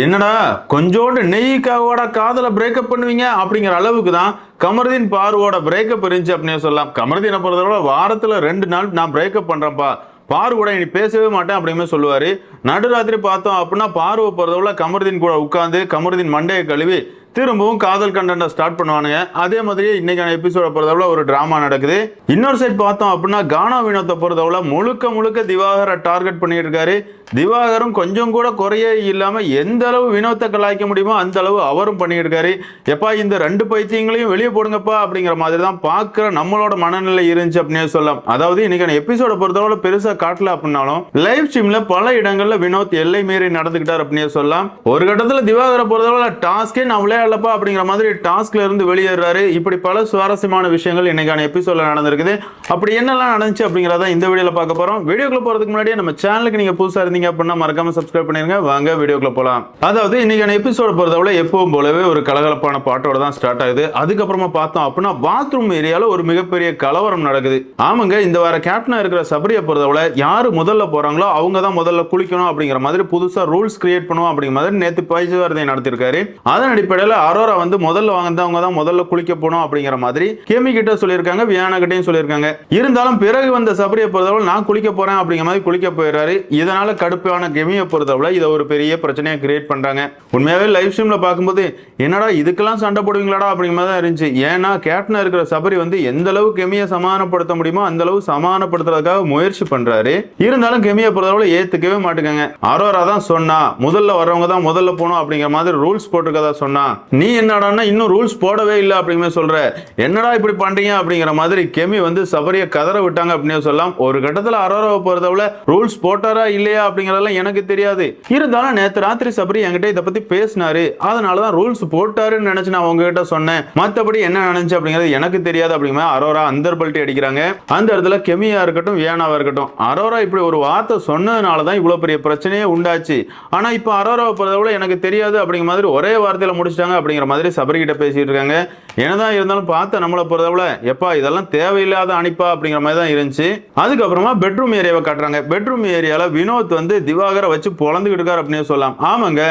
என்னடா கொஞ்சோண்டு நெய்க்காவோட காதல பிரேக்கப் பண்ணுவீங்க அப்படிங்கிற அளவுக்கு தான் கமருதீன் பார்வோட பிரேக்கப் இருந்துச்சு அப்படின்னு சொல்லலாம். கமருதீனை பொறுத்தவரை வாரத்தில் ரெண்டு நாள் நான் பிரேக்கப் பண்ணுறேன்ப்பா பாரு கூட இனி பேசவே மாட்டேன் அப்படிங்கிற சொல்லுவார். நடுராத்திரி பார்த்தோம் அப்படின்னா பார்வை பொறுத்தவரை கமருதீன் கூட உட்காந்து கமருதீன் மண்டையை கழுவி திரும்பவும் காதல் கண்டென்ட்டை ஸ்டார்ட் பண்ணுவானுங்க. அதே மாதிரி இன்னைக்கான எபிசோட பொறுத்தவரை ஒரு டிராமா நடக்குது. இன்னொரு சைட் பார்த்தோம் அப்படின்னா கானா வினோத்தை பொறுத்தவரை முழுக்க முழுக்க திவாகரை டார்கெட் பண்ணிட்டு இருக்காரு திவாகரும் கொஞ்சம் கூட குறையே இல்லாமல் எந்த அளவு வினோத்தை கலாய்க்க முடியுமோ அந்த அளவு அவரும் பண்ணியிருக்காரு. எப்பா இந்த ரெண்டு பைத்தியங்களையும் வெளியே போடுங்கப்பா அப்படிங்கிற மாதிரி தான் பார்க்குற நம்மளோட மனநிலை இருந்துச்சு அப்படின்னு சொல்லலாம். அதாவது இன்னைக்கான எபிசோட பொறுத்தவரை பெருசாக காட்டல அப்படின்னாலும் லைவ் ஸ்ட்ரீமில் பல இடங்களில் வினோத் எல்லை மீறி நடந்துக்கிட்டார் அப்படின்னு சொல்லலாம். ஒரு கட்டத்தில் திவாகரை பொறுத்தவரை டாஸ்கே நான் விளையாடலப்பா அப்படிங்கிற மாதிரி டாஸ்க்ல இருந்து வெளியேறாரு. இப்படி பல சுவாரஸ்யமான விஷயங்கள் இன்னைக்கான எபிசோட்ல நடந்திருக்குது. அப்படி என்னெல்லாம் நடந்துச்சு அப்படிங்கிறத இந்த வீடியோல பார்க்க போறோம். வீடியோக்குள்ள போறதுக்கு முன்னாடியே நம்ம சேனலுக்கு நீங்க புதுசா இருந்தீங்க அப்படின்னா மறக்காம சப்ஸ்கிரைப் பண்ணிருங்க. வாங்க வீடியோக்குள்ள போலாம். அதாவது இன்னைக்கான எபிசோட பொறுத்தவரை எப்பவும் போலவே ஒரு கலகலப்பான பாட்டோட தான் ஸ்டார்ட் ஆகுது. அதுக்கப்புறமா பார்த்தோம் அப்படின்னா பாத்ரூம் ஏரியால ஒரு மிகப்பெரிய கலவரம் நடக்குது. ஆமாங்க இந்த வார கேப்டனா இருக்கிற சபரியை பொறுத்தவரை யாரு முதல்ல போறாங்களோ அவங்க தான் முதல்ல குளிக்கணும் அப்படிங்கிற மாதிரி புதுசா ரூல்ஸ் கிரியேட் பண்ணுவோம் அப்படிங்கிற மாதிரி நேத்து பேச்சுவார்த்தை நடத்திருக்காரு. அதன் அடிப்படையில் அரோரா வந்து முதல்ல வாங்கினவங்க தான் முதல்ல குளிக்க போகணும் அப்படிங்கிற மாதிரி கேமி கிட்ட சொல்லியிருக்காங்க வியானா கிட்டையும் சொல்லியிருக்காங்க. இருந்தாலும் பிறகு வந்த சபரியை பொறுத்தவரை நான் குளிக்க போறேன் அப்படிங்கிற மாதிரி குளிக்க போயிடுறாரு. இதனால கடுப்பான கெமியை பொறுத்தவரை இதை ஒரு பெரிய பிரச்சனையை கிரியேட் பண்றாங்க. உண்மையாவே லைவ் ஸ்ட்ரீம்ல பார்க்கும்போது என்னடா இதுக்கெல்லாம் சண்டை போடுவீங்களாடா? அப்படிங்கிற மாதிரி தான் இருந்துச்சு. ஏன்னா கேப்டனா இருக்கிற சபரி வந்து எந்த அளவு கெமியை சமாதானப்படுத்த முடியுமோ அந்த அளவு சமாதானப்படுத்துறதுக்காக முயற்சி பண்றாரு. இருந்தாலும் கெமியை பொறுத்தவரை ஏத்துக்கவே மாட்டேங்க அரோரா தான் சொன்னா முதல்ல வர்றவங்க தான் முதல்ல போகணும் அப்படிங்கிற மாதிரி ரூல்ஸ் போட்டிருக்கதா சொன்னா நீ என்னடான்னா இன்னும் ரூல்ஸ் போடவே இல்லை அப்படிங்கிற சொல்ற. என்னடா இப்படி பண்றீங்க அப்படிங்கிற மாதிரி கெமி வந்து சபரியை கதற விட்டாங்க அப்படின்னு சொல்லலாம். ஒரு கட்டத்துல அரோராவை பொறுத்தவரை ரூல்ஸ் போட்டாரா இல்லையா அப்படிங்கறதெல்லாம் எனக்கு தெரியாது. இருந்தாலும் நேற்று ராத்திரி சபரி என்கிட்ட இதை பத்தி பேசினாரு. அதனாலதான் ரூல்ஸ் போட்டாருன்னு நினைச்சு நான் உங்ககிட்ட சொன்னேன். மத்தபடி என்ன நினைச்சு அப்படிங்கிறது எனக்கு தெரியாது அப்படிங்கிற அரோரா அந்தர்பல்ட்டி அடிக்கிறாங்க. அந்த இடத்துல கெமியா இருக்கட்டும் வியானாவா இருக்கட்டும் அரோரா இப்படி ஒரு வார்த்தை சொன்னதுனால தான் இவ்வளவு பெரிய பிரச்சனையே உண்டாச்சு. ஆனா இப்போ அரோராவை பொறுத்தவரை எனக்கு தெரியாது அப்படிங்கிற மாதிரி ஒரே வார்த்தையில முடிச்சிட்டாங்க. அப்படிங்கிற மாதிரி சபரி கிட்ட பேசிட்டு இருக்காங்க. என்னதான் இருந்தாலும் பார்த்த நம்மளை பொறுத்தவரை எப்பா இதெல்லாம் தேவையில்லாத அனுப்பா அப்படிங்கிற மாதிரி தான் இருந்துச்சு. அதுக்கப்புறமா பெட்ரூம் ஏரியாவை காட்டுறாங்க. பெட்ரூம் ஏரியால வினோத் வந்து திவாகரை வச்சு பொழந்துக்கிட்டு இருக்காரு அப்படின்னு சொல்லலாம். ஆமாங்க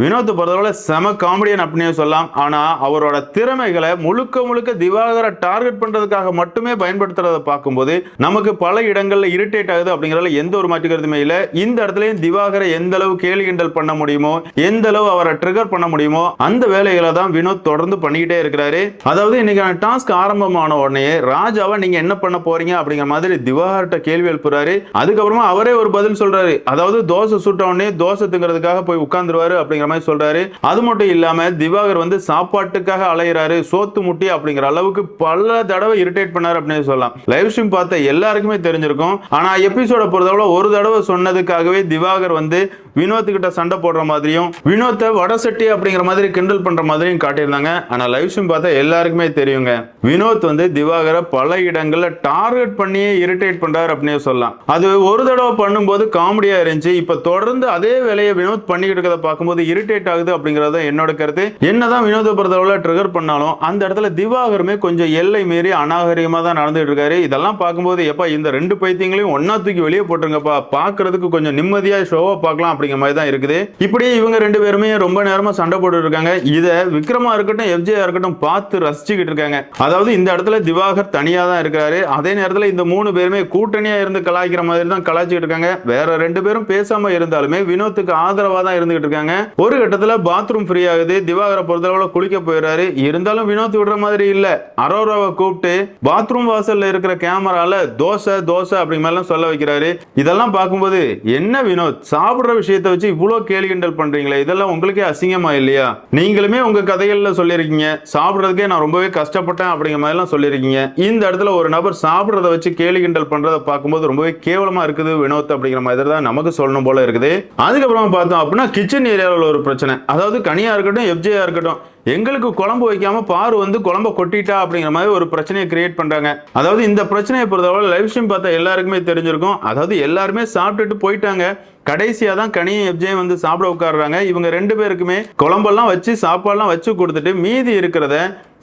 வினோத் பொறுத்தவரை செம காமெடியன் அப்படின்னு சொல்லலாம். ஆனால் அவரோட திறமைகளை முழுக்க முழுக்க திவாகரை டார்கெட் பண்றதுக்காக மட்டுமே பயன்படுத்துறதை பார்க்கும்போது நமக்கு பல இடங்களில் இரிட்டேட் ஆகுது அப்படிங்கிறதுல எந்த ஒரு மாற்று கருத்துமே இந்த இடத்துலயும் திவாகரை எந்த அளவு கேலி கிண்டல் பண்ண முடியுமோ எந்த அளவு அவரை ட்ரிகர் பண்ண முடியுமோ அந்த வேலைகளை தான் வினோத் தொடர்ந்து பண்ணிக்கிட்டே இருக்கிறாரு. அதாவது இன்னைக்கான டாஸ்க் ஆரம்பமான உடனே ராஜாவை நீங்க என்ன பண்ண போறீங்க அப்படிங்கிற மாதிரி திவாகர்கிட்ட கேள்வி எழுப்புறாரு. அதுக்கப்புறமா அவரே ஒரு பதில் சொல்றாரு. அதாவது தோசை சுட்ட உடனே தோசை திங்கிறதுக்காக போய் உட்கார்ந்துருவாரு அப்படிங்கிற மாதிரி சொல்றாரு. அது மட்டும் இல்லாம திவாகர் வந்து சாப்பாட்டுக்காக அலையிறாரு சோத்து முட்டி அப்படிங்கிற அளவுக்கு பல தடவை இரிட்டேட் பண்ணாரு அப்படின்னு சொல்லலாம். லைவ் ஸ்ட்ரீம் பார்த்த எல்லாருக்குமே தெரிஞ்சிருக்கும். ஆனா எபிசோட பொறுத்தவரை ஒரு தடவை சொன்னதுக்காகவே திவாகர் வந்து வினோத் கிட்ட சண்டை போடுற மாதிரியும் வினோத்தை வடசட்டி அப்படிங்கிற மாதிரி கிண்டல் பண்ற மாதிரியும் காட்டியிருந்தாங்க. ஆனா லைவ் ஸ்ட்ரீம் பார்த்தா எல்லாருக்குமே தெரியுங்க. வினோத் வந்து திவாகரை பல இடங்கள்ல டார்கெட் பண்ணியே இரிட்டேட் பண்றாரு அப்படின்னு சொல்லலாம். அது ஒரு தடவை பண்ணும்போது காமெடியா இருந்துச்சு. இப்ப தொடர்ந்து அதே வேலையை வினோத் பண்ணிக்கிட்டு இருக்கிறத பார்க்கும்போது இரிட்டேட் ஆகுது அப்படிங்கறத என்னோட கருத்து. என்னதான் வினோத பொறுத்தவரை ட்ரிகர் பண்ணாலும் அந்த இடத்துல திவாகருமே கொஞ்சம் எல்லை மீறி அநாகரிகமா தான் நடந்துட்டு இருக்காரு. இதெல்லாம் பார்க்கும்போது எப்பா இந்த ரெண்டு பைத்தியங்களையும் ஒன்னா தூக்கி வெளியே போட்டுருங்கப்பா. பாக்குறதுக்கு கொஞ்சம் நிம்மதியா ஷோவா பார்க்கலாம் அப்படிங்கிற மாதிரி தான் இருக்குது. இப்படியே இவங்க ரெண்டு பேருமே ரொம்ப நேரமா சண்டை போட்டு இருக்காங்க இதை விக்ரமா இருக்கட்டும் எஃப்ஜே இருக்கட்டும் பார்த்து ரசிச்சுக்கிட்டு இருக்காங்க. அதாவது இந்த இடத்துல திவாகர் தனியா தான் இருக்காரு அதே நேரத்துல இந்த மூணு பேருமே கூட்டணியா இருந்து கலாய்க்கிற மாதிரி தான் கலாய்ச்சிட்டு இருக்காங்க. வேற ரெண்டு பேரும் பேசாம இருந்தாலுமே வினோத்துக்கு ஆதரவா தான் இருந்துகிட்டு இருக்காங்க. ஒரு கட்டத்துல பாத்ரூம் ஃப்ரீ ஆகுது. திவாகரை பொறுத்தளவுல குளிக்க போயிடுறாரு. இருந்தாலும் வினோத் விடுற மாதிரி இல்ல. அரோராவை கூப்பிட்டு பாத்ரூம் வாசல்ல இருக்கிற கேமரால தோசை தோசை அப்படிங்கிற சொல்ல வைக்கிறாரு. இதெல்லாம் பார்க்கும்போது என்ன வினோத்? சாப்பிடுற விஷயம் விஷயத்தை வச்சு இவ்வளோ கேலி கிண்டல் பண்ணுறீங்களே இதெல்லாம் உங்களுக்கே அசிங்கமா இல்லையா? நீங்களுமே உங்கள் கதைகளில் சொல்லியிருக்கீங்க சாப்பிட்றதுக்கே நான் ரொம்பவே கஷ்டப்பட்டேன் அப்படிங்கிற மாதிரிலாம் சொல்லியிருக்கீங்க. இந்த இடத்துல ஒரு நபர் சாப்பிட்றத வச்சு கேலி கிண்டல் பண்ணுறதை பார்க்கும்போது ரொம்பவே கேவலமாக இருக்குது வினோத் அப்படிங்கிற மாதிரி தான் நமக்கு சொல்லணும் போல இருக்குது. அதுக்கப்புறமா பார்த்தோம் அப்படின்னா கிச்சன் ஏரியாவில் ஒரு பிரச்சனை. அதாவது கனியாக இருக்கட்டும் எஃப்ஜியாக இருக்கட்டும் எங்களுக்கு குழம்பு வைக்காம பாரு வந்து குழம்ப கொட்டிட்டா அப்படிங்கிற மாதிரி ஒரு பிரச்சனையை கிரியேட் பண்றாங்க. அதாவது இந்த பிரச்சனையை பொறுத்தவரை லைவ் ஸ்ட்ரீம் பார்த்தா எல்லாருக்குமே தெரிஞ்சிருக்கும். அதாவது எல்லாருமே சாப்பிட்டுட்டு போயிட்டாங்க. கடைசியா தான் கனியும் எப்ஜையும் வந்து சாப்பிட உட்காடுறாங்க இவங்க ரெண்டு பேருக்குமே குழம்பெல்லாம் வச்சு சாப்பாடுலாம் வச்சு கொடுத்துட்டு மீதி இருக்கிறத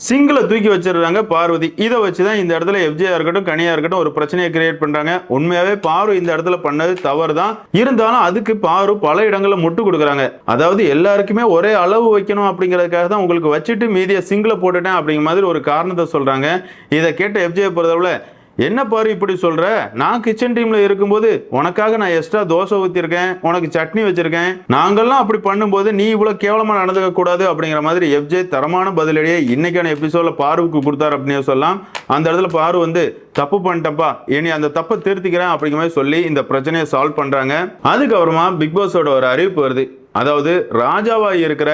சிங்கிள தூக்கி வச்சிடுறாங்க பார்வதி. இதை வச்சு தான் இந்த இடத்துல எஃப்ஜியா இருக்கட்டும் கனியா இருக்கட்டும் ஒரு பிரச்சனையை கிரியேட் பண்றாங்க. உண்மையாவே பாரு இந்த இடத்துல பண்ணது தவறு தான் இருந்தாலும் அதுக்கு பாரு பல இடங்களில் முட்டு கொடுக்குறாங்க. அதாவது எல்லாருக்குமே ஒரே அளவு வைக்கணும் அப்படிங்கிறதுக்காக தான் உங்களுக்கு வச்சுட்டு மீதியை சிங்கிள போட்டுட்டேன் அப்படிங்கிற மாதிரி ஒரு காரணத்தை சொல்றாங்க. இதை கேட்ட எஃப்ஜியை பொறுத்தளவுல என்ன பாரு இப்படி சொல்ற? நான் கிச்சன் டீம்ல இருக்கும்போது உனக்காக நான் எக்ஸ்ட்ரா தோசை ஊத்திருக்கேன் உனக்கு சட்னி வச்சிருக்கேன். நாங்கள்லாம் அப்படி பண்ணும்போது நீ இவ்வளவு கேவலமா நடந்துக்க கூடாது அப்படிங்கிற மாதிரி எஃப்ஜே தரமான பதிலடியை இன்னைக்கான எபிசோட்ல பாருவுக்கு கொடுத்தாரு அப்படின்னு சொல்லலாம். அந்த இடத்துல பாரு வந்து தப்பு பண்ணிட்டப்பா இனி அந்த தப்பை திருத்திக்கிறேன் அப்படிங்கிற மாதிரி சொல்லி இந்த பிரச்சனையை சால்வ் பண்றாங்க. அதுக்கப்புறமா பிக் பாஸோட ஒரு அறிவிப்பு வருது. அதாவது ராஜாவா இருக்கிற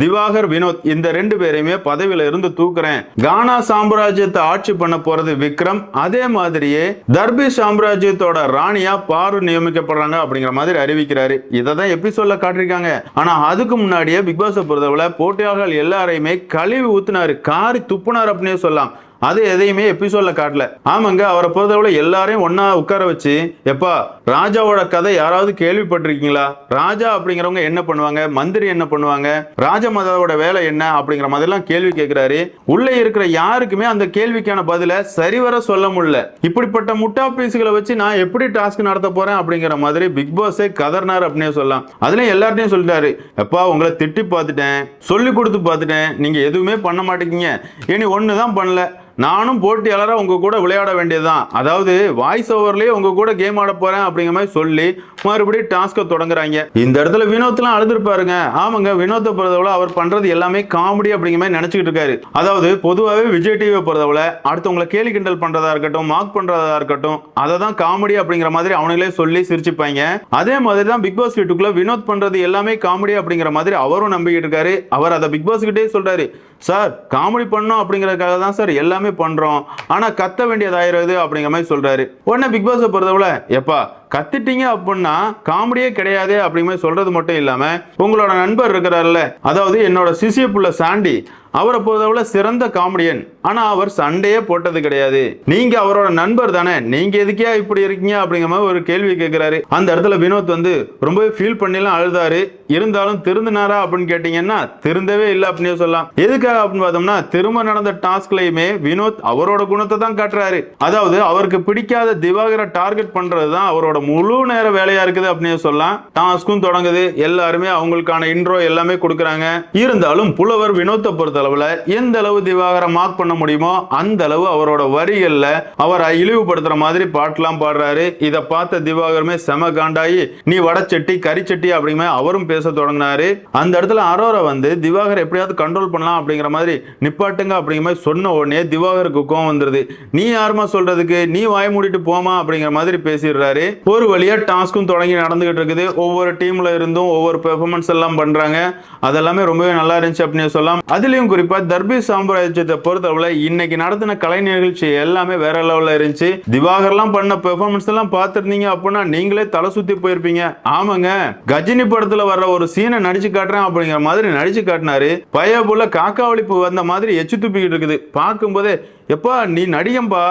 திவாகர் வினோத் இந்த ரெண்டு பேரையுமே பதவியில இருந்து தூக்குறேன். கானா சாம்ராஜ்யத்தை ஆட்சி பண்ண போறது விக்ரம் அதே மாதிரியே தர்பி சாம்ராஜ்யத்தோட ராணியா பாரு நியமிக்கப்படுறாங்க அப்படிங்கிற மாதிரி அறிவிக்கிறாரு. இதை தான் எபிசோட்ல காட்டிருக்காங்க ஆனா அதுக்கு முன்னாடியே பிக் பாஸ் பொறுத்தவரை போட்டியாளர்கள் எல்லாரையுமே கழுவி ஊத்துனாரு. காரி துப்புனார் அப்படின்னே சொல்லலாம். அது எதையுமே எபிசோட்ல காட்டல. ஆமாங்க அவரை பொறுத்தவரை எல்லாரையும் ஒன்னா உட்கார வச்சு எப்பா ராஜாவோட கதை யாராவது கேள்விப்பட்டிருக்கீங்களா? ராஜா அப்படிங்கிறவங்க என்ன பண்ணுவாங்க? மந்திரி என்ன பண்ணுவாங்க? ராஜமாதாவோட வேலை என்ன? அப்படிங்கிற மாதிரிலாம் கேள்வி கேட்கிறாரு உள்ளே இருக்கிற யாருக்குமே அந்த கேள்விக்கான பதில சரிவர சொல்ல முடியல. இப்படிப்பட்ட முட்டா பீஸுகளை வச்சு நான் எப்படி டாஸ்க் நடத்த போறேன் அப்படிங்கிற மாதிரி பிக் பாஸே கதர்னார் அப்படின்னே சொல்லலாம். அதுலயும் எல்லார்ட்டையும் சொல்லிட்டாரு. எப்பா உங்களை திட்டி பார்த்துட்டேன் சொல்லி கொடுத்து பார்த்துட்டேன். நீங்க எதுவுமே பண்ண மாட்டேங்க இனி ஒன்று தான் பண்ணல. நானும் போட்டியாளராக உங்கள் கூட விளையாட வேண்டியதுதான். அதாவது வாய்ஸ் ஓவர்லேயே உங்கள் கூட கேம் ஆட போகிறேன் அப்படிங்கிற மாதிரி சொல்லி மறுபடியும் டாஸ்க்கை தொடங்குறாங்க. இந்த இடத்துல வினோத்லாம் அழுதுருப்பாருங்க. ஆமாங்க வினோத்தை பொறுத்தவரை அவர் பண்ணுறது எல்லாமே காமெடி அப்படிங்கிற மாதிரி நினச்சிக்கிட்டு இருக்காரு. அதாவது பொதுவாகவே விஜய் டிவியை பொறுத்தவரை அடுத்தவங்களை கேலி கிண்டல் பண்ணுறதா இருக்கட்டும் மார்க் பண்ணுறதா இருக்கட்டும் அதை தான் காமெடி அப்படிங்கிற மாதிரி அவனுங்களே சொல்லி சிரிச்சுப்பாங்க. அதே மாதிரி தான் பிக் பாஸ் வீட்டுக்குள்ளே வினோத் பண்ணுறது எல்லாமே காமெடி அப்படிங்கிற மாதிரி அவரும் நம்பிக்கிட்டு இருக்காரு. அவர் அதை பிக் பாஸ் கிட்டே சொல்கிறாரு சார் காமெடி பண்ணோம் அப்படிங்கிறதுக்காக தான் சார் எல்லாமே பண்றோம். ஆனா கத்த வேண்டியதாயிருது அப்படிங்கிற மாதிரி சொல்றாரு. உடனே பிக் பாஸை பொறுத்தவரை எப்பா கத்திட்டீங்க அப்படின்னா காமெடியே கிடையாது அப்படிங்கிற மாதிரி சொல்றது மட்டும் இல்லாம உங்களோட நண்பர் இருக்கிறார்ல அதாவது என்னோட சிசிய புள்ள சாண்டி அவரை பொறுத்தவரை சிறந்த காமெடியன். ஆனா அவர் சண்டையே போட்டது கிடையாது. நீங்க அவரோட நண்பர் தானே? நீங்க எதுக்கே இப்படி இருக்கீங்க அப்படிங்கிற மாதிரி ஒரு கேள்வி கேட்கிறாரு அந்த இடத்துல வினோத் வந்து ரொம்பவே ஃபீல் பண்ணிலாம் அழுதாரு. இருந்தாலும் திருந்தினாரா அப்படின்னு கேட்டீங்கன்னா திருந்தவே இல்லை அப்படின்னு சொல்லலாம். எதுக்காக அப்படின்னு பார்த்தோம்னா திரும்ப நடந்த டாஸ்க்லயுமே வினோத் அவரோட குணத்தை தான் காட்டுறாரு. அதாவது அவருக்கு பிடிக்காத திவாகரை டார்கெட் பண்றது தான் அவரோட முழு நேர வேலையா இருக்குது அப்படின்னு சொல்லலாம். டாஸ்க்கும் தொடங்குது. எல்லாருமே அவங்களுக்கான இன்ட்ரோ எல்லாமே கொடுக்குறாங்க. இருந்தாலும் புலவர் வினோத்தை பொறுத்த அளவுல எந்த அளவு திவாகரை மார்க் பண்ண முடியுமோ அந்த அளவு அவரோட வரிகள்ல அவரை இழிவுபடுத்துற மாதிரி பாட்டெல்லாம் பாடுறாரு. இதை பார்த்த திவாகருமே செம காண்டாயி நீ வடச்சட்டி கரிச்சட்டி அப்படிங்கிற அவரும் பேச தொடங்கினாரு. அந்த இடத்துல அரோரா வந்து திவாகர் எப்படியாவது கண்ட்ரோல் பண்ணலாம் அப்படிங்கிற மாதிரி நிப்பாட்டுங்க அப்படிங்கிற மாதிரி சொன்ன உடனே திவாகருக்கு கோவம் வந்துருது. நீ யாருமா சொல்றதுக்கு? நீ வாய் மூடிட்டு போமா அப்படிங்கிற மாதிரி பேசிடுறாரு. ஒரு வழியா டாஸ்க்கும் தொடங்கி நடந்துகிட்டு இருக்குது. ஒவ்வொரு டீம்ல இருந்தும் ஒவ்வொரு பெர்ஃபார்மன்ஸ் எல்லாம் பண்றாங்க. அதெல்லாமே ரொம்பவே நல்லா இருந்துச்சு அப்படின்னு சொல்லலாம். அதுலயும் குறிப்பா தர்பி சாம்ராஜ்யத்தை பொறுத்தவரை இன்னைக்கு நடத்தின கலை நிகழ்ச்சி எல்லாமே வேற லெவல்ல இருந்துச்சு. திவாகர்லாம் பண்ண பெர்ஃபார்மன்ஸ் எல்லாம் பார்த்துருந்தீங்க அப்படின்னா நீங்களே தலை சுத்தி போயிருப்பீங்க. ஆமாங்க. கஜினி படத்துல வர்ற ஒரு சீனை நடிச்சு காட்டுறேன் அப்படிங்கிற மாதிரி நடிச்சு காட்டினாரு. பைய போல காக்காவளிப்பு வந்த மாதிரி எச்சு துப்பிக்கிட்டு இருக்குது. பார்க்கும்போதே எப்பா நீ நடிகம்பா.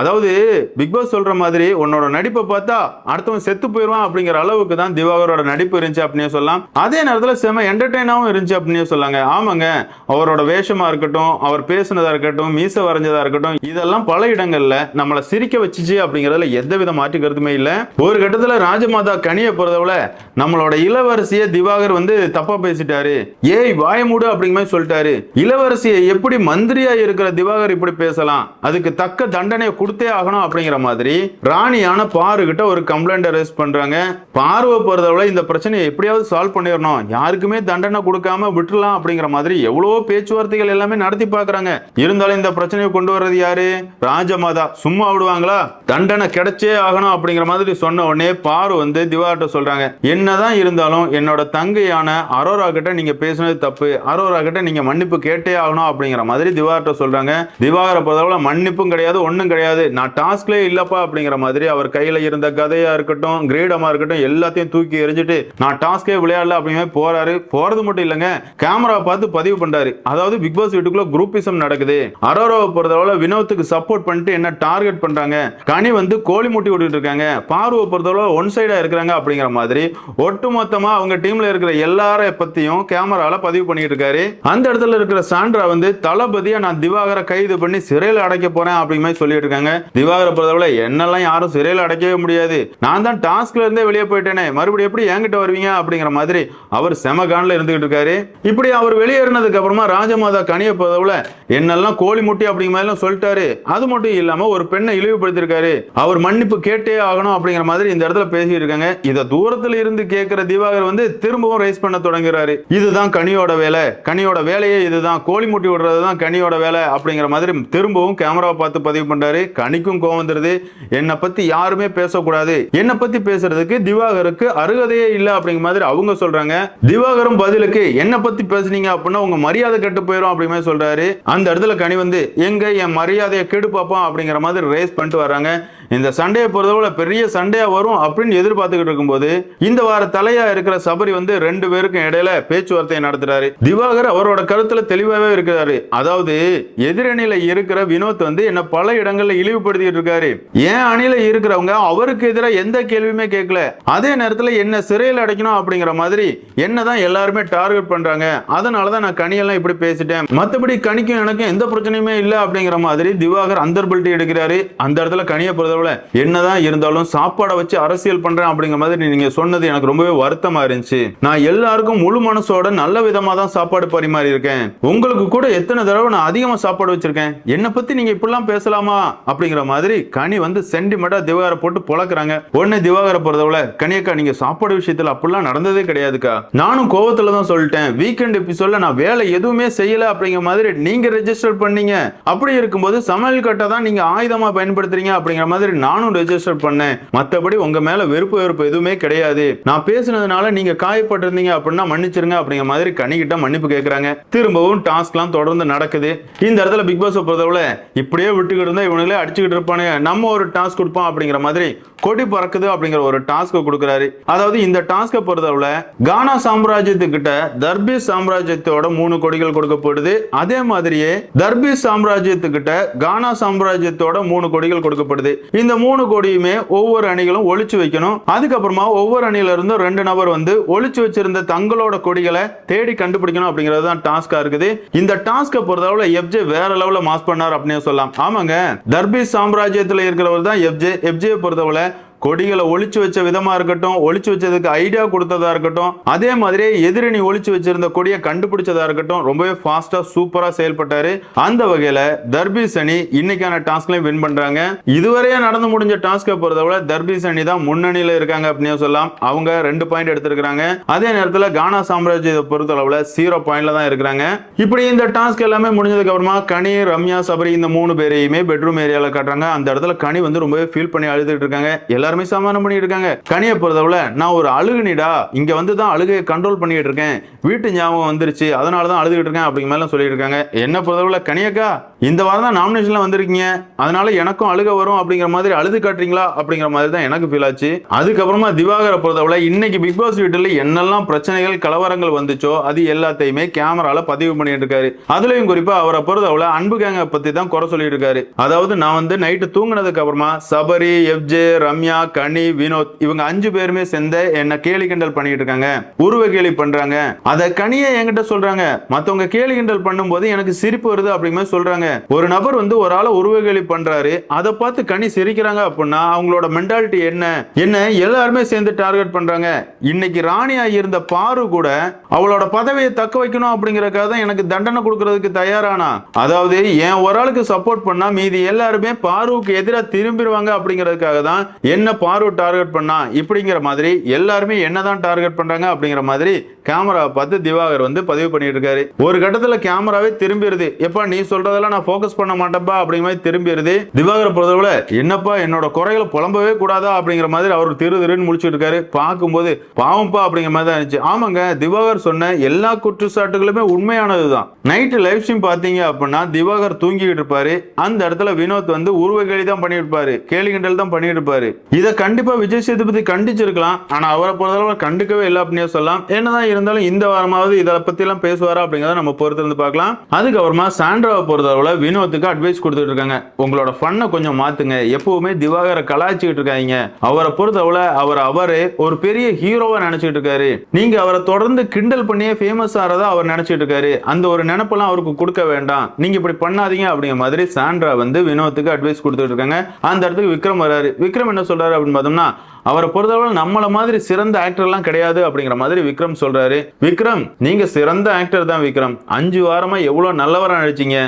அதாவது பிக் பாஸ் சொல்ற மாதிரி உன்னோட நடிப்பை பார்த்தா அடுத்தவன் செத்து போயிடுவான் அப்படிங்கிற அளவுக்கு தான் திவாகரோட நடிப்பு இருந்துச்சு அப்படின்னு சொல்லலாம். அதே நேரத்தில் செம என்டர்டெயினாகவும் இருந்துச்சு அப்படின்னு சொல்லாங்க. ஆமாங்க அவரோட வேஷமா இருக்கட்டும் அவர் பேசுனதா இருக்கட்டும் மீசை வரைஞ்சதா இருக்கட்டும் இதெல்லாம் பல இடங்கள்ல நம்மளை சிரிக்க வச்சுச்சு அப்படிங்கிறதுல எந்த வித மாற்று கருத்துமே இல்லை. ஒரு கட்டத்தில் ராஜமாதா கனியை பொறுத்தவரை நம்மளோட இளவரசியை திவாகர் வந்து தப்பா பேசிட்டாரு. ஏய் வாயமூடு அப்படிங்கிற மாதிரி சொல்லிட்டாரு. இளவரசியை எப்படி மந்திரியா இருக்கிற திவாகர் இப்படி பேசலாம். அதுக்கு தக்க தண்டனையை கொடுத்தே ஆகணும் அப்படிங்கிற மாதிரி ராணியான பாரு கிட்ட ஒரு கம்ப்ளைண்ட் ரைஸ் பண்றாங்க. பார்வை பொறுத்தவரை இந்த பிரச்சனையை எப்படியாவது சால்வ் பண்ணிடணும். யாருக்குமே தண்டனை கொடுக்காம விட்டுலாம் அப்படிங்கிற மாதிரி எவ்வளவோ பேச்சுவார்த்தைகள் எல்லாமே நடத்தி பார்க்கறாங்க. இருந்தாலும் இந்த பிரச்சனையை கொண்டு வர்றது யாரு? ராஜமாதா. சும்மா விடுவாங்களா? தண்டனை கிடைச்சே ஆகணும் அப்படிங்கிற மாதிரி சொன்ன உடனே பாரு வந்து திவார்ட்ட சொல்றாங்க. என்னதான் இருந்தாலும் என்னோட தங்கையான அரோரா கிட்ட நீங்க பேசுனது தப்பு. அரோரா கிட்ட நீங்க மன்னிப்பு கேட்டே ஆகணும் அப்படிங்கிற மாதிரி திவார்ட்ட சொல்றாங்க. திவாகர பொறுத்தவரை மன்னிப்பும் கிடையாது ஒன்றும் கிடையாது. கிடையாது. நான் டாஸ்க்லேயே இல்லப்பா அப்படிங்கிற மாதிரி அவர் கையில் இருந்த கதையாக இருக்கட்டும் கிரீடமாக இருக்கட்டும் எல்லாத்தையும் தூக்கி எறிஞ்சிட்டு நான் டாஸ்கே விளையாடல அப்படிங்கிற போறாரு. போறது மட்டும் இல்லைங்க கேமரா பார்த்து பதிவு பண்ணுறாரு அதாவது பிக் பாஸ் வீட்டுக்குள்ள குரூப்பிசம் நடக்குது. அரோராவை பொறுத்தளவில் வினோத்துக்கு சப்போர்ட் பண்ணிட்டு என்ன டார்கெட் பண்ணுறாங்க கனி வந்து கோழி முட்டி விட்டுட்டு இருக்காங்க. பார்வை பொறுத்தளவு ஒன் சைடாக இருக்கிறாங்க அப்படிங்கிற மாதிரி ஒட்டுமொத்தமாக அவங்க டீமில் இருக்கிற எல்லாரை பற்றியும் கேமராவில் பதிவு பண்ணிட்டு இருக்காரு. அந்த இடத்துல இருக்கிற சாண்ட்ரா வந்து தளபதியாக நான் திவாகரை கைது பண்ணி சிறையில் அடைக்க போகிறேன் அப்படிங்கிற மாதிரி சொல்லிட்டு இருக்காங்க. திவாகரை பொறுத்தளவுல என்னெல்லாம் யாரும் சிறையில் அடைக்கவே முடியாது. நான் தான் டாஸ்க்ல இருந்தே வெளியே போயிட்டேனே. மறுபடியும் எப்படி என்கிட்ட வருவீங்க அப்படிங்கிற மாதிரி அவர் செமகான்ல இருந்துகிட்டு இருக்காரு. இப்படி அவர் வெளியேறினதுக்கு அப்புறமா ராஜமாதா கனிய பொறுத்தளவுல என்னெல்லாம் கோழி முட்டி அப்படிங்கிற மாதிரி சொல்லிட்டாரு. அது மட்டும் இல்லாம ஒரு பெண்ணை இழிவுபடுத்திருக்காரு அவர் மன்னிப்பு கேட்டே ஆகணும் அப்படிங்கிற மாதிரி இந்த இடத்துல பேசிட்டு இருக்காங்க இதை தூரத்துல இருந்து கேட்கிற திவாகர் வந்து திரும்பவும் ரைஸ் பண்ண தொடங்குறாரு. இதுதான் கனியோட வேலை. கனியோட வேலையே இதுதான். கோழி முட்டி விடுறது தான் கனியோட வேலை அப்படிங்கிற மாதிரி திரும்பவும் கேமரா பார்த்து பதிவு பண்றாரு கனிக்கும் கோவம் வந்துருது. என்னை பத்தி யாருமே பேசக்கூடாது. என்னை பத்தி பேசுறதுக்கு திவாகருக்கு அருகதையே இல்லை அப்படிங்கிற மாதிரி அவங்க சொல்றாங்க. திவாகரும் பதிலுக்கு என்னை பத்தி பேசுனீங்க அப்படின்னா உங்க மரியாதை கெட்டு போயிடும் அப்படிங்கிற மாதிரி சொல்றாரு. அந்த இடத்துல கனி வந்து எங்க என் மரியாதையை கெடு பார்ப்பான் அப்படிங்கிற மாதிரி ரேஸ் பண்ணிட்டு வர்றாங்க. இந்த சண்டையை பொறுத்தவரை பெரிய சண்டையா வரும் அப்படின்னு எதிர்பார்த்துக்கிட்டு இருக்கும்போது இந்த வார தலையா இருக்கிற சபரி வந்து ரெண்டு பேருக்கும் இடையில பேச்சுவார்த்தை நடத்துறாரு. திவாகர் அவரோட கருத்துல தெளிவாவே இருக்கிறாரு. அதாவது எதிரணியில இருக்கிற வினோத் வந்து என்ன பல இடங்கள்ல இழிவுபடுத்திட்டு இருக்காரு. ஏன் அணியில இருக்கிறவங்க அவருக்கு எதிராக எந்த கேள்வியுமே கேட்கல. அதே நேரத்துல என்ன சிறையில் அடைக்கணும் அப்படிங்கிற மாதிரி என்னதான் எல்லாருமே டார்கெட் பண்றாங்க. அதனாலதான் நான் கனியெல்லாம் இப்படி பேசிட்டேன். மத்தபடி கனிக்கும் எனக்கும் எந்த பிரச்சனையுமே இல்லை அப்படிங்கிற மாதிரி திவாகர் அந்தர்பல்ட்டி எடுக்கிறாரு. அந்த இடத்துல கனியை பொறுத்தவரை என்னதான் இருந்தாலும் சாப்பாடை வச்சு அரசியல் பண்றேன் அப்படிங்கிற மாதிரி நீங்க சொன்னது எனக்கு ரொம்பவே வருத்தமா இருந்துச்சு. நான் எல்லாருக்கும் முழு மனசோட நல்ல விதமா தான் சாப்பாடு பரிமாறி இருக்கேன் உங்களுக்கு கூட எத்தனை தடவை நான் அதிகமா சாப்பாடு வச்சிருக்கேன்? என்னை பத்தி நீங்க இப்படிலாம் பேசலாமா? அப்படிங்கிற மாதிரி கனி வந்து சென்டிமெண்டா திவாகரை போட்டு பொழக்கிறாங்க உடனே திவாகரை போறதவுல கனியக்கா நீங்க சாப்பாடு விஷயத்துல அப்படிலாம் நடந்ததே கிடையாதுக்கா. நானும் கோவத்துல தான் சொல்லிட்டேன். வீக்கெண்ட் எபிசோட்ல நான் வேலை எதுவுமே செய்யல அப்படிங்கிற மாதிரி நீங்க ரெஜிஸ்டர் பண்ணீங்க. அப்படி இருக்கும்போது சமையல் கட்டை தான் நீங்க ஆயுதமா பயன்படுத்துறீங்க அப்படிங்கிற மாதிரி நானும் ரெஜிஸ்டர் பண்ணேன். மற்றபடி உங்க மேல வெறுப்பு வெறுப்பு எதுவுமே கிடையாது. நான் பேசுனதுனால நீங்க காயப்பட்டிருந்தீங்க அப்படின்னா மன்னிச்சிருங்க அப்படிங்கிற மாதிரி கனிக்கிட்ட மன்னிப்பு கேட்கறாங்க திரும்பவும் டாஸ்க்லாம் தொடர்ந்து நடக்குது. இந்த இடத்துல பிக் பாஸ் பொறுத்தவரை இப்படியே விட்டுக்கிட்டு இருந்தா இவனுங்களே அடிச்சுக்கிட்டு இருப்பானுங்க. நம்ம ஒரு டாஸ்க் கொடுப்போம் அப்படிங்கிற மாதிரி கொடி பறக்குது அப்படிங்கிற ஒரு டாஸ்க் கொடுக்குறாரு. அதாவது இந்த டாஸ்கை பொறுத்தவரை கானா சாம்ராஜ்யத்துக்கிட்ட தர்பீஸ் சாம்ராஜ்யத்தோட மூணு கொடிகள் கொடுக்கப்படுது. அதே மாதிரியே தர்பீஸ் சாம்ராஜ்யத்துக்கிட்ட கானா சாம்ராஜ்யத்தோட மூணு கொடிகள் கொடுக்கப்படுது. இந்த மூணு கொடியுமே ஒவ்வொரு அணிகளும் ஒழிச்சு வைக்கணும். அதுக்கப்புறமா ஒவ்வொரு அணியில இருந்தும் ரெண்டு நபர் வந்து ஒழிச்சு வச்சிருந்த தங்களோட கொடிகளை தேடி கண்டுபிடிக்கணும் அப்படிங்கிறது தான் டாஸ்கா இருக்குது. இந்த டாஸ்கை பொறுத்தளவுல எஃப்ஜே வேற லெவலில் மாஸ் பண்ணார் அப்படின்னு சொல்லலாம். ஆமாங்க. தர்பீஸ் சாம்ராஜ்யத்துல இருக்கிறவர் தான் எஃப்ஜே எஃப்ஜே பொறுத்தவரை கொடிகளை ஒழிச்சு வச்ச விதமா இருக்கட்டும் ஒழிச்சு வச்சதுக்கு ஐடியா கொடுத்ததா இருக்கட்டும் அதே மாதிரி எதிரணி ஒழிச்சு வச்சிருந்த கொடியை கண்டுபிடிச்சதா இருக்கட்டும் ரொம்பவே ஃபாஸ்டா சூப்பரா செயல்பட்டாரு. அந்த வகையில தர்பீஸ் அணி இன்னைக்கான டாஸ்க்லயும் வின் பண்றாங்க. இதுவரையே நடந்து முடிஞ்ச டாஸ்கை பொறுத்தவரை தர்பீஸ் அணி தான் முன்னணியில இருக்காங்க அப்படின்னு சொல்லலாம். அவங்க ரெண்டு பாயிண்ட் எடுத்திருக்காங்க அதே நேரத்துல கானா சாம்ராஜ்யத்தை பொறுத்தளவுல ஜீரோ பாயிண்ட்ல தான் இருக்கிறாங்க. இப்படி இந்த டாஸ்க் எல்லாமே முடிஞ்சதுக்கு அப்புறமா கனி ரம்யா சபரி இந்த மூணு பேரையுமே பெட்ரூம் ஏரியால காட்டுறாங்க. அந்த இடத்துல கனி வந்து ரொம்பவே ஃபீல் பண்ணி அழுதுட்டு இருக்காங்க. எல்லாரும் சமாதானம் பண்ணிட்டு இருக்காங்க கனியை பொறுத்தவரை நான் ஒரு அழுகுனிடா இங்க வந்து தான் அழுகையை கண்ட்ரோல் பண்ணிட்டு இருக்கேன் வீட்டு ஞாபகம் வந்துருச்சு அதனால தான் அழுதுகிட்டு இருக்கேன் அப்படிங்கிற மாதிரி சொல்லிட்டு இருக்காங்க என்ன பொறுத்தவரை கனியக்கா இந்த வாரம் தான் நாமினேஷன்ல வந்திருக்கீங்க. அதனால எனக்கும் அழுக வரும் அப்படிங்கிற மாதிரி அழுது காட்டுறீங்களா அப்படிங்கிற மாதிரி தான் எனக்கு ஃபீல் ஆச்சு. அதுக்கப்புறமா திவாகர பொறுத்தவரை இன்னைக்கு பிக் பாஸ் வீட்டில் என்னெல்லாம் பிரச்சனைகள் கலவரங்கள் வந்துச்சோ அது எல்லாத்தையுமே கேமரால பதிவு பண்ணிட்டு இருக்காரு. அதுலயும் குறிப்பா அவரை பொறுத்தவரை அன்பு கேங்க பத்தி தான் குறை சொல்லிட்டு இருக்காரு. அதாவது நான் வந்து நைட்டு தூங்கினதுக்கு அப்புறமா சபரி எஃப்ஜே ரம்யா கனி வினோத் இவங்க அஞ்சு பேருமே சேர்ந்து என்ன கேலி கிண்டல் பண்ணிட்டு இருக்காங்க. உருவ கேலி பண்றாங்க. அதை கனியை என்கிட்ட சொல்றாங்க. மத்தவங்க கேலி கிண்டல் பண்ணும்போது எனக்கு சிரிப்பு வருது அப்படிங்கிற மாதிரி சொல்றாங்க. ஒரு நபர் வந்து ஒரு ஆளை உருவ பண்றாரு. அதை பார்த்து கனி சிரிக்கிறாங்க அப்படின்னா அவங்களோட மென்டாலிட்டி என்ன? என்ன? எல்லாருமே சேர்ந்து டார்கெட் பண்றாங்க. இன்னைக்கு ராணியா இருந்த பாரு கூட அவளோட பதவியை தக்க வைக்கணும் அப்படிங்கறதுக்காக தான் எனக்கு தண்டனை கொடுக்கறதுக்கு தயாரானா? அதாவது என் ஒரு ஆளுக்கு சப்போர்ட் பண்ணா மீதி எல்லாருமே பாருவுக்கு எதிராக திரும்பிடுவாங்க அப்படிங்கிறதுக்காக தான் என்ன பாரு டார்கெட் பண்ணா? இப்படிங்கிற மாதிரி எல்லாருமே என்னதான் டார்கெட் பண்றாங்க அப்படிங்கிற மாதிரி கேமரா பார்த்து திவாகர் வந்து பதிவு பண்ணிட்டு இருக்காரு. ஒரு கட்டத்துல கேமராவே திரும்பிடுது. எப்பா நீ சொல்றதெல்லாம் நான் நான் ஃபோக்கஸ் பண்ண மாட்டேன்ப்பா அப்படிங்கிற மாதிரி திரும்பிடுது. திவாகர் பொறுத்தவரை என்னப்பா என்னோட குறைகளை புலம்பவே கூடாதா அப்படிங்கிற மாதிரி அவர் திரு திருன்னு முடிச்சுட்டு இருக்காரு. பார்க்கும்போது பாவம்ப்பா அப்படிங்கிற மாதிரி தான் இருந்துச்சு. ஆமாங்க திவாகர் சொன்ன எல்லா குற்றச்சாட்டுகளுமே உண்மையானதுதான். நைட்டு லைவ் ஸ்ட்ரீம் பார்த்தீங்க அப்படின்னா திவாகர் தூங்கிக்கிட்டு இருப்பாரு. அந்த இடத்துல வினோத் வந்து உருவ கேலி தான் பண்ணிட்டு இருப்பாரு கேலி கிண்டல் தான் பண்ணிட்டு இருப்பாரு இதை கண்டிப்பா விஜய் சேதுபதி கண்டிச்சிருக்கலாம். ஆனா அவரை பொறுத்தளவு கண்டுக்கவே இல்லை அப்படின்னு சொல்லலாம். என்னதான் இருந்தாலும் இந்த வாரமாவது இதை பத்தி எல்லாம் பேசுவாரா அப்படிங்கறத நம்ம பொறுத்திருந்து பார்க்கலாம். அதுக்கப்புறமா சாண்ட்ராவை பொறுத்தளவுல வினோத்துக்கு அட்வைஸ் கொடுத்துட்டு இருக்காங்க உங்களோட ஃபன்னை கொஞ்சம் மாத்துங்க. எப்பவுமே திவாகர கலாய்ச்சிக்கிட்டு இருக்காங்க அவரை பொறுத்தவரை அவர் அவரே ஒரு பெரிய ஹீரோவா நினைச்சிட்டு இருக்காரு. நீங்க அவரை தொடர்ந்து கிண்டல் பண்ணியே ஃபேமஸ் ஆறதா அவர் நினைச்சிட்டு இருக்காரு. அந்த ஒரு நினைப்பெல்லாம் அவருக்கு கொடுக்க வேண்டாம். நீங்க இப்படி பண்ணாதீங்க அப்படிங்கிற மாதிரி சாண்ட்ரா வந்து வினோத்துக்கு அட்வைஸ் கொடுத்துட்டு இருக்காங்க அந்த இடத்துக்கு விக்ரம் வராரு. விக்ரம் என்ன சொல்றாரு அப்படின்னு பார்த்தோம்னா அவரை பொறுத்தவரை நம்மள மாதிரி சிறந்த ஆக்டர்லாம் கிடையாது அப்படிங்கிற மாதிரி விக்ரம் சொல்றாரு. விக்ரம் நீங்க சிறந்த ஆக்டர் தான் விக்ரம். அஞ்சு வாரமா எவ்வளோ நல்லவரா நடிச்சீங்க?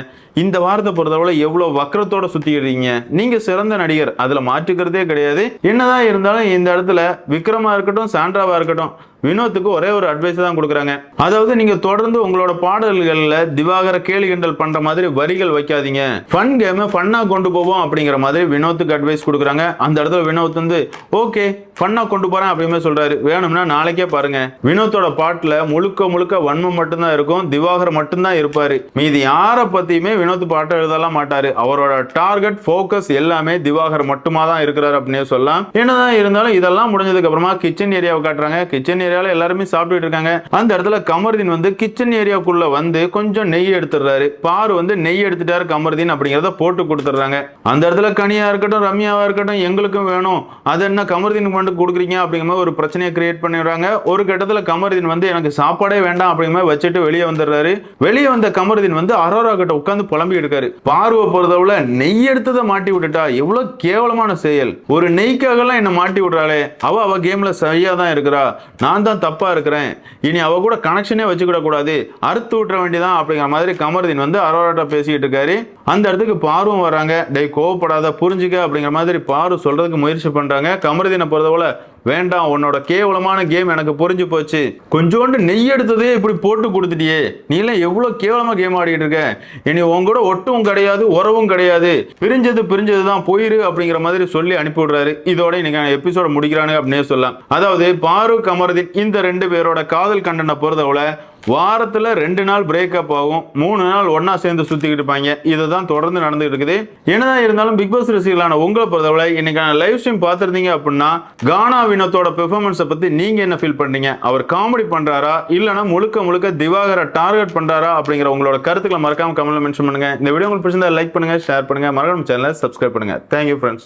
இந்த வாரத்தை பொறுத்தவரை எவ்வளோ வக்கரத்தோட சுத்திக்கிறீங்க நீங்க சிறந்த நடிகர். அதுல மாற்றுக்கிறதே கிடையாது. என்னதான் இருந்தாலும் இந்த இடத்துல விக்ரமா இருக்கட்டும் சாண்ட்ராவா இருக்கட்டும் வினோத்துக்கு ஒரே ஒரு அட்வைஸ் தான் கொடுக்குறாங்க. அதாவது நீங்க தொடர்ந்து உங்களோட பாடல்கள்ல திவாகர கேலி கிண்டல் பண்ற மாதிரி வரிகள் வைக்காதீங்க. ஃபன் கேம் ஃபன்னா கொண்டு போவோம் அப்படிங்கிற மாதிரி வினோத்துக்கு அட்வைஸ் கொடுக்குறாங்க. அந்த இடத்துல வினோத் வந்து ஓகே ஃபன்னா கொண்டு போறேன் அப்படின்னு சொல்றாரு. வேணும்னா நாளைக்கே பாருங்க. வினோத்தோட பாட்டுல முழுக்க முழுக்க வன்மம் மட்டும்தான் இருக்கும் திவாகர் மட்டும்தான் இருப்பாரு. மீதி யாரை பத்தியுமே வினோத் பாட்டை எழுதலாம் மாட்டாரு. அவரோட டார்கெட் ஃபோக்கஸ் எல்லாமே திவாகர் மட்டுமா தான் இருக்கிறாரு அப்படின்னு சொல்லலாம். என்னதான் இருந்தாலும் இதெல்லாம் முடிஞ்சதுக்கு அப்புறமா கிச்சன் ஏரியாவை காட்டுறாங்க. கிச்சன் ஏரியா ஏரியாவில் எல்லாருமே சாப்பிட்டுட்டு இருக்காங்க. அந்த இடத்துல கமர்தீன் வந்து கிச்சன் ஏரியாக்குள்ள வந்து கொஞ்சம் நெய் எடுத்துடுறாரு. பாரு வந்து நெய் எடுத்துட்டாரு கமர்தீன் அப்படிங்கிறத போட்டு கொடுத்துட்றாங்க. அந்த இடத்துல கனியா இருக்கட்டும் ரம்யாவா இருக்கட்டும் எங்களுக்கும் வேணும். அது என்ன கமர்தீனுக்கு மட்டும் கொடுக்குறீங்க அப்படிங்கிற மாதிரி ஒரு பிரச்சனையை கிரியேட் பண்ணிடுறாங்க. ஒரு கட்டத்தில் கமர்தீன் வந்து எனக்கு சாப்பாடே வேண்டாம் அப்படிங்கிற மாதிரி வச்சுட்டு வெளியே வந்துடுறாரு. வெளியே வந்த கமர்தீன் வந்து அரோரா கிட்ட உட்காந்து புலம்பி எடுக்காரு பார்வை பொறுத்தவரை நெய் எடுத்ததை மாட்டி விட்டுட்டா எவ்வளவு கேவலமான செயல். ஒரு நெய்க்காகலாம் என்ன மாட்டி விடுறாளே. அவ அவ கேம்ல சரியா தான் இருக்கிறா. நான் தான் தப்பாக இருக்கிறேன். இனி அவ கூட கனெக்ஷனே வச்சுக்கிடக்கூடாது. அறுத்து விட்டுற வேண்டியதான் அப்படிங்கிற மாதிரி கமர்தீன் வந்து அரோராட்டா பேசிக்கிட்டு இருக்காரு. அந்த இடத்துக்கு பார்வும் வராங்க டேய் கோவப்படாத புரிஞ்சுக்க அப்படிங்கிற மாதிரி பாரு சொல்றதுக்கு முயற்சி பண்ணுறாங்க கமர்தீனை பொறுத்தவரை வேண்டாம் உன்னோட கேவலமான கேம் எனக்கு புரிஞ்சு போச்சு. கொஞ்சோண்டு நெய் எடுத்ததே இப்படி போட்டு கொடுத்துட்டியே. நீ எல்லாம் எவ்வளோ கேவலமாக கேம் ஆடிட்டு இருக்க? இனி உன் கூட ஒட்டும் கிடையாது உறவும் கிடையாது. பிரிஞ்சது பிரிஞ்சது தான் போயிரு அப்படிங்கிற மாதிரி சொல்லி அனுப்பி விடுறாரு. இதோட இன்னைக்கு எபிசோட முடிக்கிறானு அப்படின்னே சொல்லலாம். அதாவது பாரு கமர்தீன் இந்த ரெண்டு பேரோட காதல் கண்டனை பொறுத்தவரை வாரத்துல ரெண்டு நாள் பிரேக்கப் ஆகும். மூணு நாள் ஒன்றா சேர்ந்து சுத்திக்கிட்டு இருப்பாங்க. இதுதான் தொடர்ந்து நடந்துகிட்டு இருக்குது. என்னதான் இருந்தாலும் பிக் பாஸ் ரசிகர்களான உங்களை பொறுத்தவரை இன்னைக்கான லைவ் ஸ்ட்ரீம் பார்த்துருந்தீங்க அப்படின்னா கானா வினோத்தோட பெர்ஃபார்மன்ஸை பத்தி நீங்க என்ன ஃபீல் பண்றீங்க? அவர் காமெடி பண்றாரா? இல்லைன்னா முழுக்க முழுக்க திவாகரை டார்கெட் பண்றாரா? அப்படிங்கிற உங்களோட கருத்துக்களை மறக்காம கமெண்ட்ல மென்ஷன் பண்ணுங்க. இந்த வீடியோ உங்களுக்கு பிடிச்சிருந்தா லைக் பண்ணுங்க ஷேர் பண்ணுங்க. மறக்காம சேனலை சப்ஸ்கிரைப் பண்ணுங்க. Thank you friends